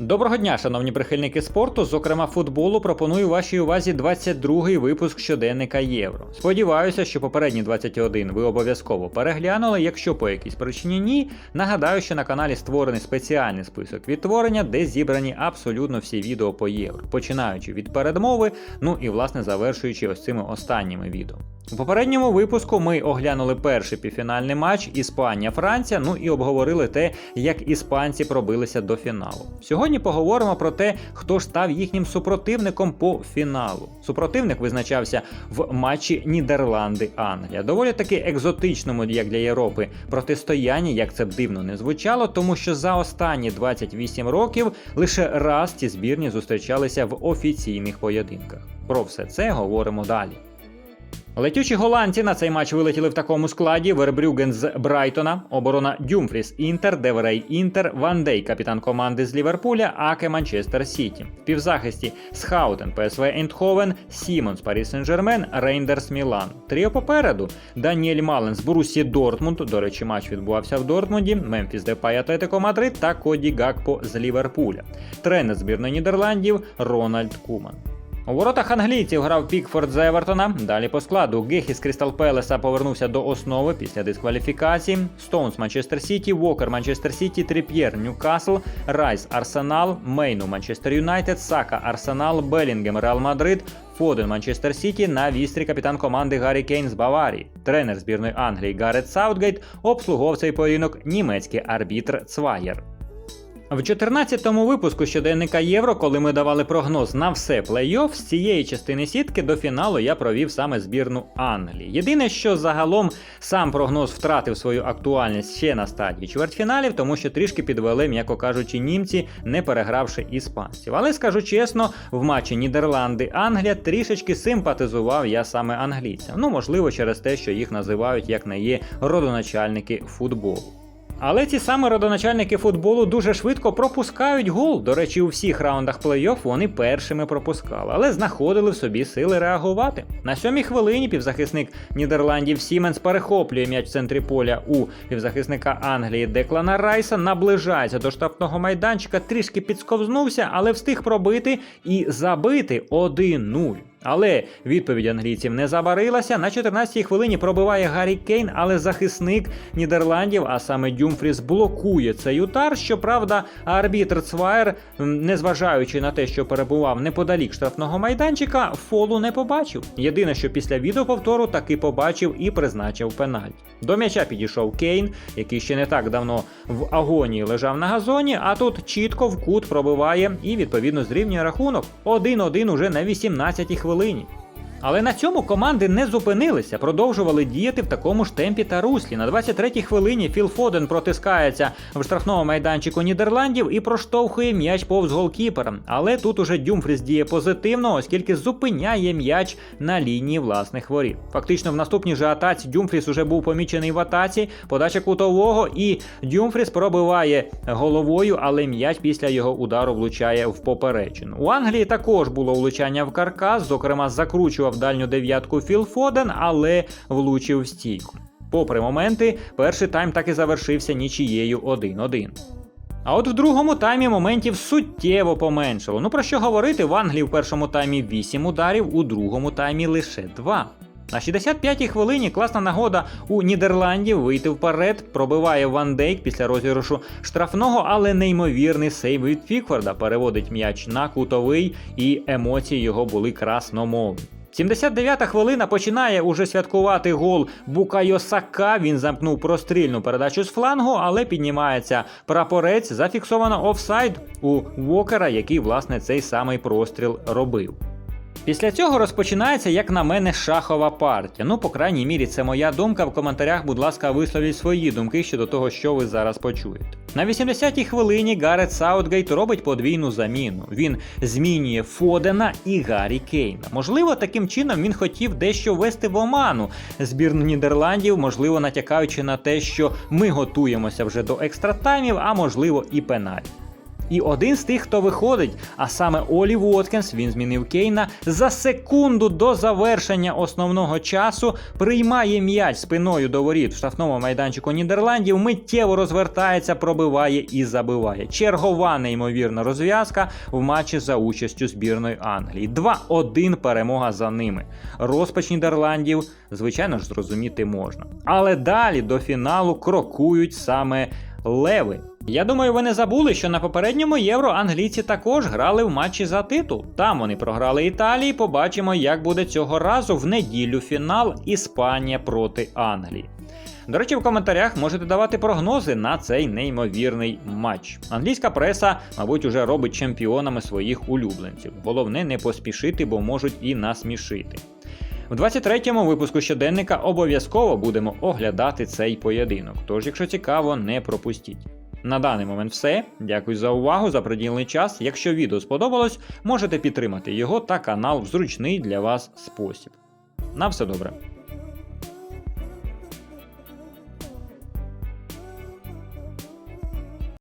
Доброго дня, шановні прихильники спорту, зокрема футболу, пропоную вашій увазі 22-й випуск щоденника Євро. Сподіваюся, що попередні 21 ви обов'язково переглянули. Якщо по якійсь причині ні, нагадаю, що на каналі створений спеціальний список відтворення, де зібрані абсолютно всі відео по євро, починаючи від передмови, ну і власне завершуючи ось цими останніми відео. У попередньому випуску ми оглянули перший півфінальний матч Іспанія-Франція, ну і обговорили те, як іспанці пробилися до фіналу. Сьогодні поговоримо про те, хто ж став їхнім супротивником по фіналу. Супротивник визначався в матчі Нідерланди-Англія. Доволі таки екзотичному, як для Європи, протистоянні, як це б дивно не звучало, тому що за останні 28 років лише раз ці збірні зустрічалися в офіційних поєдинках. Про все це говоримо далі. Летючі голландці на цей матч вилетіли в такому складі: Вербрюген з Брайтона, оборона Дюмфріс Інтер, Деверей Інтер, Ван Дей, капітан команди з Ліверпуля, Аке Манчестер Сіті. В півзахисті Схаутен, ПСВ Ейндховен, Сімонс, Парі Сен-Жермен, Рейндерс Мілан. Тріо попереду. Даніель Мален з Борусі Дортмунд. До речі, матч відбувався в Дортмунді. Мемфіс Депай Атлетико Мадрид та Коді Гакпо з Ліверпуля. Тренер збірної Нідерландів Рональд Куман. У воротах англійців грав Пікфорд з Евертона. Далі по складу. Гехі з Крістал Пелеса повернувся до основи після дискваліфікації. Стоунс Манчестер Сіті, Вокер Манчестер Сіті, Тріп'єр Ньюкасл, Райс Арсенал, Мейну Манчестер Юнайтед, Сака Арсенал, Белінгем Реал Мадрид, Фоден Манчестер Сіті. На вістрі капітан команди Гаррі Кейн з Баварії. Тренер збірної Англії Гаррет Саутгейт обслуговував цей поєдинок німецький арбітр Цваєр. В 14-му випуску щоденника Євро, коли ми давали прогноз на все плей-офф, з цієї частини сітки до фіналу я провів саме збірну Англії. Єдине, що загалом сам прогноз втратив свою актуальність ще на стадії чвертьфіналів, тому що трішки підвели, м'яко кажучи, німці, не перегравши іспанців. Але скажу чесно, в матчі Нідерланди-Англія трішечки симпатизував я саме англійцям. Ну, можливо, через те, що їх називають як не є родоначальники футболу. Але ці саме родоначальники футболу дуже швидко пропускають гол. До речі, у всіх раундах плей-офф вони першими пропускали, але знаходили в собі сили реагувати. На сьомій хвилині півзахисник Нідерландів Сіменс перехоплює м'яч в центрі поля у півзахисника Англії Деклана Райса, наближається до штрафного майданчика, трішки підсковзнувся, але встиг пробити і забити 1-0. Але відповідь англійців не забарилася. На 14-й хвилині пробиває Гаррі Кейн, але захисник Нідерландів, а саме Дюмфріс, блокує цей удар. Щоправда, арбітр Цвайер, незважаючи на те, що перебував неподалік штрафного майданчика, фолу не побачив. Єдине, що після відеоповтору таки побачив і призначив пенальті. До м'яча підійшов Кейн, який ще не так давно в агонії лежав на газоні, а тут чітко в кут пробиває і відповідно зрівнює рахунок 1-1 уже на 18-й хвилині хвилині. Але на цьому команди не зупинилися, продовжували діяти в такому ж темпі та руслі. На 23-й хвилині Філ Фоден протискається в штрафному майданчику Нідерландів і проштовхує м'яч повз голкіпера. Але тут уже Дюмфріс діє позитивно, оскільки зупиняє м'яч на лінії власних воріт. Фактично, в наступній же атаці Дюмфріс уже був помічений в атаці, подача кутового, і Дюмфріс пробиває головою, але м'яч після його удару влучає в поперечину. У Англії також було влучання в каркас, зокрема, закручував дальню дев'ятку Філ Фоден, але влучив в стійку. Попри моменти, перший тайм так і завершився нічією 1-1. А от в другому таймі моментів суттєво поменшало. Ну про що говорити, в Англії в першому таймі 8 ударів, у другому таймі лише 2. На 65-й хвилині класна нагода у Нідерландів вийти вперед, пробиває Ван Дейк після розіграшу штрафного, але неймовірний сейв від Фікфорда переводить м'яч на кутовий, і емоції його були красномовні. 79-та хвилина починає уже святкувати гол Букайосака. Він замкнув прострільну передачу з флангу, але піднімається прапорець. Зафіксовано офсайд у Вокера, який власне цей самий простріл робив. Після цього розпочинається, як на мене, шахова партія. Ну, по крайній мірі, це моя думка. В коментарях, будь ласка, висловіть свої думки щодо того, що ви зараз почуєте. На 80-й хвилині Гарет Саутгейт робить подвійну заміну. Він змінює Фодена і Гаррі Кейна. Можливо, таким чином він хотів дещо ввести в оману збірну Нідерландів, можливо, натякаючи на те, що ми готуємося вже до екстратаймів, а можливо і пенальтів. І один з тих, хто виходить, а саме Олі Воткінс, він змінив Кейна за секунду до завершення основного часу, приймає м'яч спиною до воріт в штрафному майданчику Нідерландів, миттєво розвертається, пробиває і забиває. Чергова неймовірна розв'язка в матчі за участю збірної Англії. 2-1 перемога за ними. Розпач Нідерландів, звичайно ж, зрозуміти можна. Але далі до фіналу крокують саме леви. Я думаю, ви не забули, що на попередньому євро англійці також грали в матчі за титул. Там вони програли Італії. Побачимо, як буде цього разу в неділю фінал Іспанія проти Англії. До речі, в коментарях можете давати прогнози на цей неймовірний матч. Англійська преса, мабуть, уже робить чемпіонами своїх улюбленців. Головне не поспішити, бо можуть і насмішити. В 23-му випуску щоденника обов'язково будемо оглядати цей поєдинок. Тож, якщо цікаво, не пропустіть. На даний момент все. Дякую за увагу, за приділений час. Якщо відео сподобалось, можете підтримати його та канал в зручний для вас спосіб. На все добре.